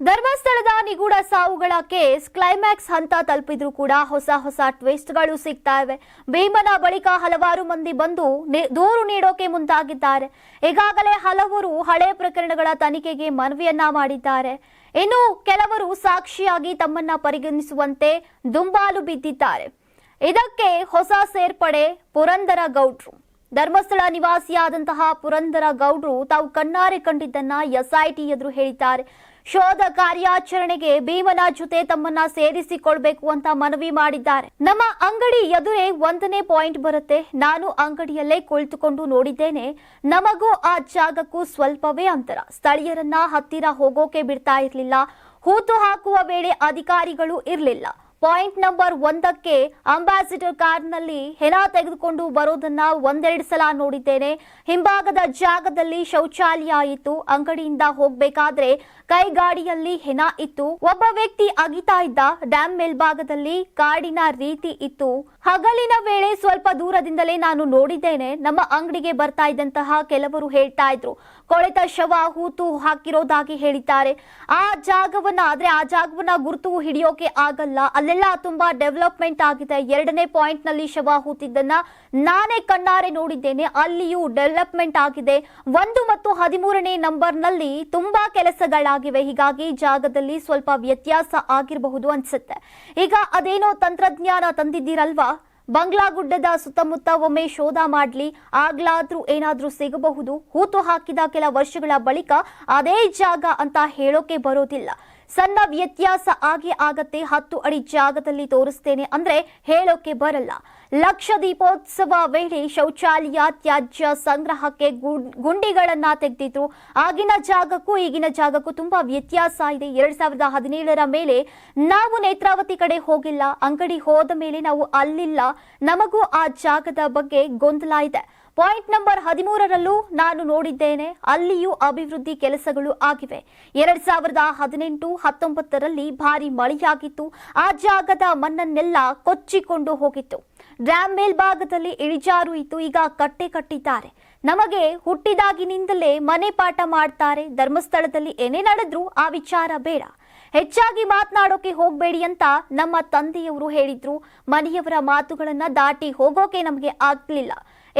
ಧರ್ಮಸ್ಥಳದ ನಿಗೂಢ ಸಾವುಗಳ case climax ಹಂತ ತಲುಪಿದ್ರು ಕೂಡ ಹೊಸ ಹೊಸ ಟ್ವಿಸ್ಟ್ಗಳು ಸಿಗ್ತಾ ಇವೆ ಭೀಮನ ಬಳಿಕ ಹಲವಾರು ಮಂದಿ ಬಂದು ದೂರು ನೀಡೋಕೆ ಮುಂದಾಗಿದ್ದಾರೆ. ಈಗಾಗಲೇ ಹಲವರು ಹಳೆ ಪ್ರಕರಣಗಳ ತನಿಖೆಗೆ ಮನವಿಯನ್ನ ಮಾಡಿದ್ದಾರೆ. ಇನ್ನು ಕೆಲವರು ಸಾಕ್ಷಿಯಾಗಿ ತಮ್ಮನ್ನ ಪರಿಗಣಿಸುವಂತೆ ದುಂಬಾಲು ಬಿದ್ದಿದ್ದಾರೆ. ಇದಕ್ಕೆ ಹೊಸ ಸೇರ್ಪಡೆ ಪುರಂದರ ಗೌಡ್ರು. ಧರ್ಮಸ್ಥಳ ನಿವಾಸಿಯಾದಂತಹ ಪುರಂದರ ಗೌಡ್ರು ತಾವು ಕಣ್ಣಾರೆ ಕಂಡಿದ್ದನ್ನ ಎಸ್ಐಟಿ ಎದುರು ಹೇಳಿದ್ದಾರೆ. ಶೋಧ ಕಾರ್ಯಾಚರಣೆಗೆ ಭೀಮನ ಜೊತೆ ತಮ್ಮನ್ನ ಸೇರಿಸಿಕೊಳ್ಬೇಕು ಅಂತ ಮನವಿ ಮಾಡಿದ್ದಾರೆ. ನಮ್ಮ ಅಂಗಡಿ ಎದುರೇ ಒಂದನೇ ಪಾಯಿಂಟ್ ಬರುತ್ತೆ. ನಾನು ಅಂಗಡಿಯಲ್ಲೇ ಕುಳಿತುಕೊಂಡು ನೋಡಿದ್ದೇನೆ. ನಮಗೂ ಆ ಜಾಗಕ್ಕೂ ಸ್ವಲ್ಪವೇ ಅಂತರ. ಸ್ಥಳೀಯರನ್ನ ಹತ್ತಿರ ಹೋಗೋಕೆ ಬಿಡ್ತಾ ಇರಲಿಲ್ಲ. ಹೂತು ಹಾಕುವ ವೇಳೆ ಅಧಿಕಾರಿಗಳು ಇರಲಿಲ್ಲ. ಪಾಯಿಂಟ್ ನಂಬರ್ ಒಂದಕ್ಕೆ ಅಂಬಾಸಿಡರ್ ಕಾರ್ನಲ್ಲಿ ಹೆಣ ತೆಗೆದುಕೊಂಡು ಬರೋದನ್ನ ಒಂದೆರಡು ಸಲ ನೋಡಿದ್ದೇನೆ. ಹಿಂಭಾಗದ ಜಾಗದಲ್ಲಿ ಶೌಚಾಲಯ ಇತ್ತು. ಅಂಗಡಿಯಿಂದ ಹೋಗ್ಬೇಕಾದ್ರೆ ಕೈಗಾಡಿಯಲ್ಲಿ ಹೆಣ ಇತ್ತು. ಒಬ್ಬ ವ್ಯಕ್ತಿ ಅಗಿತಾ ಇದ್ದ ಡ್ಯಾಮ್ ಮೇಲ್ಭಾಗದಲ್ಲಿ ಕಾಡಿನ ರೀತಿ ಇತ್ತು. ಹಗಲಿನ ವೇಳೆ ಸ್ವಲ್ಪ ದೂರದಿಂದಲೇ ನಾನು ನೋಡಿದ್ದೇನೆ. ನಮ್ಮ ಅಂಗಡಿಗೆ ಬರ್ತಾ ಇದ್ದಂತಹ ಕೆಲವರು ಹೇಳ್ತಾ ಇದ್ರು. ಕೊಳೆತ ಶವ ಹೂತು ಹಾಕಿರೋದಾಗಿ ಹೇಳಿದ್ದಾರೆ. ಆ ಜಾಗವನ್ನ, ಆದ್ರೆ ಆ ಜಾಗವನ್ನ ಗುರುತು ಹಿಡಿಯೋಕೆ ಆಗಲ್ಲ. ಅಲ್ಲೆಲ್ಲ ತುಂಬಾ ಡೆವಲಪ್ಮೆಂಟ್ ಆಗಿದೆ. ಎರಡನೇ ಪಾಯಿಂಟ್ನಲ್ಲಿ ಶವ ಹೂತಿದ್ದನ್ನ ನಾನೇ ಕಣ್ಣಾರೆ ನೋಡಿದ್ದೇನೆ. ಅಲ್ಲಿಯೂ ಡೆವಲಪ್ಮೆಂಟ್ ಆಗಿದೆ. ಒಂದು ಮತ್ತು ಹದಿಮೂರನೇ ನಂಬರ್ನಲ್ಲಿ ತುಂಬಾ ಕೆಲಸಗಳಾಗಿವೆ. ಹೀಗಾಗಿ ಜಾಗದಲ್ಲಿ ಸ್ವಲ್ಪ ವ್ಯತ್ಯಾಸ ಆಗಿರಬಹುದು ಅನ್ಸುತ್ತೆ. ಈಗ ಅದೇನೋ ತಂತ್ರಜ್ಞಾನ ತಂದಿದ್ದೀರಲ್ವಾ? ಬಂಗ್ಲಾಗುಡ್ಡದ ಸುತ್ತಮುತ್ತ ಒಮ್ಮೆ ಶೋಧ ಮಾಡ್ಲಿ. ಆಗ್ಲಾದ್ರೂ ಏನಾದ್ರೂ ಸಿಗಬಹುದು. ಹೂತು ಹಾಕಿದ ಕೆಲ ವರ್ಷಗಳ ಬಳಿಕ ಅದೇ ಜಾಗ ಅಂತ ಹೇಳೋಕೆ ಬರೋದಿಲ್ಲ. ಸಣ್ಣ ವ್ಯತ್ಯಾಸ ಆಗೇ ಆಗತ್ತೆ, ಹತ್ತು ಅಡಿ ಜಾಗದಲ್ಲಿ ತೋರಿಸ್ತೇನೆ ಅಂದ್ರೆ ಹೇಳೋಕೆ ಬರಲ್ಲ. ಲಕ್ಷ ದೀಪೋತ್ಸವ ವೇಳೆ ಶೌಚಾಲಯ ತ್ಯಾಜ್ಯ ಸಂಗ್ರಹಕ್ಕೆ ಗುಂಡ್- ಗುಂಡಿಗಳನ್ನ ತೆಗೆದಿದ್ರು. ಆಗಿನ ಜಾಗಕ್ಕೂ ಈಗಿನ ಜಾಗಕ್ಕೂ ತುಂಬಾ ವ್ಯತ್ಯಾಸ ಇದೆ. ಎರಡ್ ಸಾವಿರದ ಹದಿನೇಳರ ಮೇಲೆ ನಾವು ನೇತ್ರಾವತಿ ಕಡೆ ಹೋಗಿಲ್ಲ. ಅಂಗಡಿ ಹೋದ ಮೇಲೆ ನಾವು ಅಲ್ಲಿಲ್ಲ. ನಮಗೂ ಆ ಜಾಗದ ಬಗ್ಗೆ ಗೊಂದಲ ಇದೆ. ಪಾಯಿಂಟ್ ನಂಬರ್ ಹದಿಮೂರರಲ್ಲೂ ನಾನು ನೋಡಿದ್ದೇನೆ, ಅಲ್ಲಿಯೂ ಅಭಿವೃದ್ಧಿ ಕೆಲಸಗಳು ಆಗಿವೆ. ಎರಡ್ ಸಾವಿರದ ಹದಿನೆಂಟು ಹತ್ತೊಂಬತ್ತರಲ್ಲಿ ಭಾರಿ ಮಳೆಯಾಗಿತ್ತು, ಆ ಜಾಗದ ಮಣ್ಣನ್ನೆಲ್ಲ ಕೊಚ್ಚಿಕೊಂಡು ಹೋಗಿತ್ತು. ಡ್ಯಾಮ್ ಮೇಲ್ಭಾಗದಲ್ಲಿ ಇಳಿಜಾರು ಇತ್ತು ಈಗ ಕಟ್ಟೆ ಕಟ್ಟಿದ್ದಾರೆ. ನಮಗೆ ಹುಟ್ಟಿದಾಗಿನಿಂದಲೇ ಮನೆ ಪಾಠ ಮಾಡ್ತಾರೆ, ಧರ್ಮಸ್ಥಳದಲ್ಲಿ ಏನೇ ನಡೆದ್ರೂ ಆ ವಿಚಾರ ಬೇಡ. ಹೆಚ್ಚಾಗಿ ಮಾತನಾಡೋಕೆ ಹೋಗಬೇಡಿ ಅಂತ ನಮ್ಮ ತಂದೆಯವರು ಹೇಳಿದ್ರು. ಮನೆಯವರ ಮಾತುಗಳನ್ನ ದಾಟಿ ಹೋಗೋಕೆ ನಮಗೆ ಆಗ್ಲಿಲ್ಲ.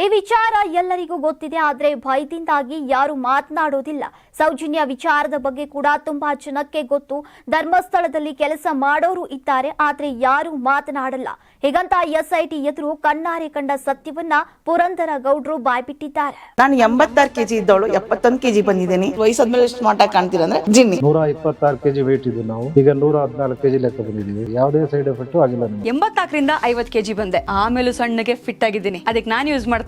ಈ ವಿಚಾರ ಎಲ್ಲರಿಗೂ ಗೊತ್ತಿದೆ ಆದ್ರೆ ಭಯದಿಂದಾಗಿ ಯಾರು ಮಾತನಾಡೋದಿಲ್ಲ ಸೌಜನ್ಯ ವಿಚಾರದ ಬಗ್ಗೆ ಕೂಡ ತುಂಬಾ ಜನಕ್ಕೆ ಗೊತ್ತು. ಧರ್ಮಸ್ಥಳದಲ್ಲಿ ಕೆಲಸ ಮಾಡೋರು ಇದ್ದಾರೆ ಆದ್ರೆ ಯಾರು ಮಾತನಾಡಲ್ಲ. ಹೀಗಂತ ಎಸ್ಐಟಿ ಎದುರು ಕಣ್ಣಾರೆ ಕಂಡ ಸತ್ಯವನ್ನ ಪುರಂದರ ಗೌಡ್ರು ಬಾಯ್ಬಿಟ್ಟಿದ್ದಾರೆ. ನಾನು ಎಂಬತ್ತಾರು ಕೆಜಿ ಇದ್ದವಳು ಎಪ್ಪತ್ತೊಂದು ಕೆಜಿ ಬಂದಿದ್ದೀನಿ. ವಯಸ್ಸಾದ್ಮೇಲೆ ಎಷ್ಟು ಮಾಟ ಕಾಣ್ತೀರ ಅಂದ್ರೆ ಜಿನ್ನಿ. ನೂರ ಇಪ್ಪತ್ತಾರು ಕೆಜಿ ವೇಟ್ ಇದ್ದು ನಾವು. ಈಗ ನೂರ ಹದಿನಾಲ್ಕು ಕೆಜಿ ಲೆಕ್ಕ ಬಂದಿದ್ದೀವಿ. ಯಾವುದೇ ಸೈಡ್ ಎಫೆಕ್ಟ್ ಆಗಿಲ್ಲ ಎಂಬತ್ತಾಕರಿಂದ ಎಂಬತ್ನಾಲ್ಕರಿಂದ ಐವತ್ ಕೆಜಿ ಬಂದೆ. ಆಮೇಲೆ ಸಣ್ಣಗೆ ಫಿಟ್ ಆಗಿದ್ದೀನಿ. ಅದಕ್ಕೆ ನಾನು ಯೂಸ್ ಮಾಡ್ತಾ